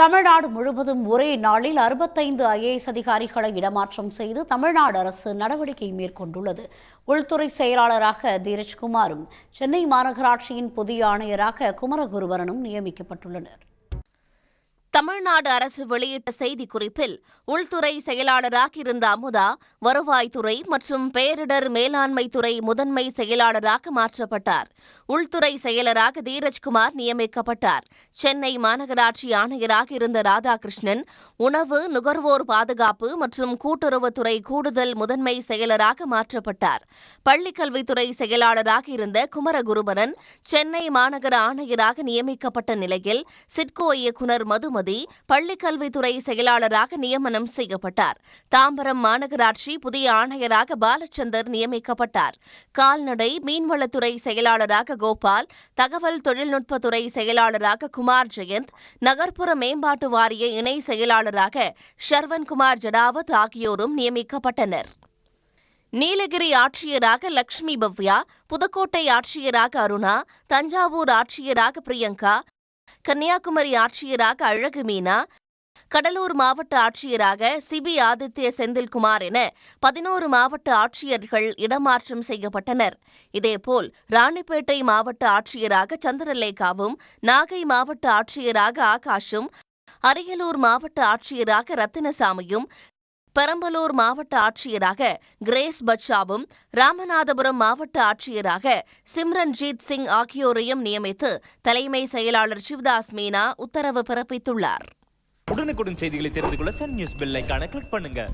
தமிழ்நாடு முழுவதும் ஒரே நாளில் அறுபத்தைந்து ஐஏஎஸ் அதிகாரிகளை இடமாற்றம் செய்து தமிழ்நாடு அரசு நடவடிக்கை மேற்கொண்டுள்ளது. உள்துறை செயலாளராக தீரஜ்குமாரும் சென்னை மாநகராட்சியின் புதிய ஆணையராக குமரகுருவரனும் நியமிக்கப்பட்டுள்ளனர். தமிழ்நாடு அரசு வெளியிட்ட செய்திக்குறிப்பில் உள்துறை செயலாளராக இருந்த அமுதா வருவாய்த்துறை மற்றும் பேரிடர் மேலாண்மை துறை முதன்மை செயலாளராக மாற்றப்பட்டார். உள்துறை செயலராக தீரஜ்குமார் நியமிக்கப்பட்டார். சென்னை மாநகராட்சி ஆணையராக இருந்த ராதாகிருஷ்ணன் உணவு நுகர்வோர் பாதுகாப்பு மற்றும் கூட்டுறவுத்துறை கூடுதல் முதன்மை செயலராக மாற்றப்பட்டார். பள்ளிக்கல்வித்துறை செயலாளராக இருந்த குமரகுருபரன் சென்னை மாநகர ஆணையராக நியமிக்கப்பட்ட நிலையில் சிட்கோ இயக்குநர் மதுமதி பள்ளிக்கல்வித்துறை செயலாளராக நியமனம் செய்யப்பட்டார். தாம்பரம் மாநகராட்சி புதிய ஆணையராக பாலச்சந்தர் நியமிக்கப்பட்டார். கால்நடை மீன்வளத்துறை செயலாளராக கோபால் தகவல் தொழில்நுட்பத்துறை செயலாளராக குமார் ஜெயந்த் நகர்ப்புற மேம்பாட்டு வாரிய இணை செயலாளராக ஷர்வன்குமார் ஜடாவத் ஆகியோரும் நியமிக்கப்பட்டனர். நீலகிரி ஆட்சியராக லக்ஷ்மி பவ்யா புதுக்கோட்டை ஆட்சியராக அருணா தஞ்சாவூர் ஆட்சியராக பிரியங்கா கன்னியாகுமரி ஆட்சியராக அழகு மீனா கடலூர் மாவட்ட ஆட்சியராக சிபி ஆதித்ய செந்தில்குமார் என பதினோரு மாவட்ட ஆட்சியர்கள் இடமாற்றம் செய்யப்பட்டனர். இதேபோல் ராணிப்பேட்டை மாவட்ட ஆட்சியராக சந்திரலேகாவும் நாகை மாவட்ட ஆட்சியராக ஆகாஷும் அரியலூர் மாவட்ட ஆட்சியராக ரத்தினசாமியும் பெரம்பலூர் மாவட்ட ஆட்சியராக கிரேஸ் பச்சாவும் ராமநாதபுரம் மாவட்ட ஆட்சியராக சிம்ரன்ஜீத் சிங் ஆகியோரையும் நியமித்து தலைமை செயலாளர் சிவ்தாஸ் மீனா உத்தரவு பிறப்பித்துள்ளார். உடனுக்குடன் செய்திகளை தெரிந்து கொள்ள சன் நியூஸ் பெல் கிளிக் பண்ணுங்க.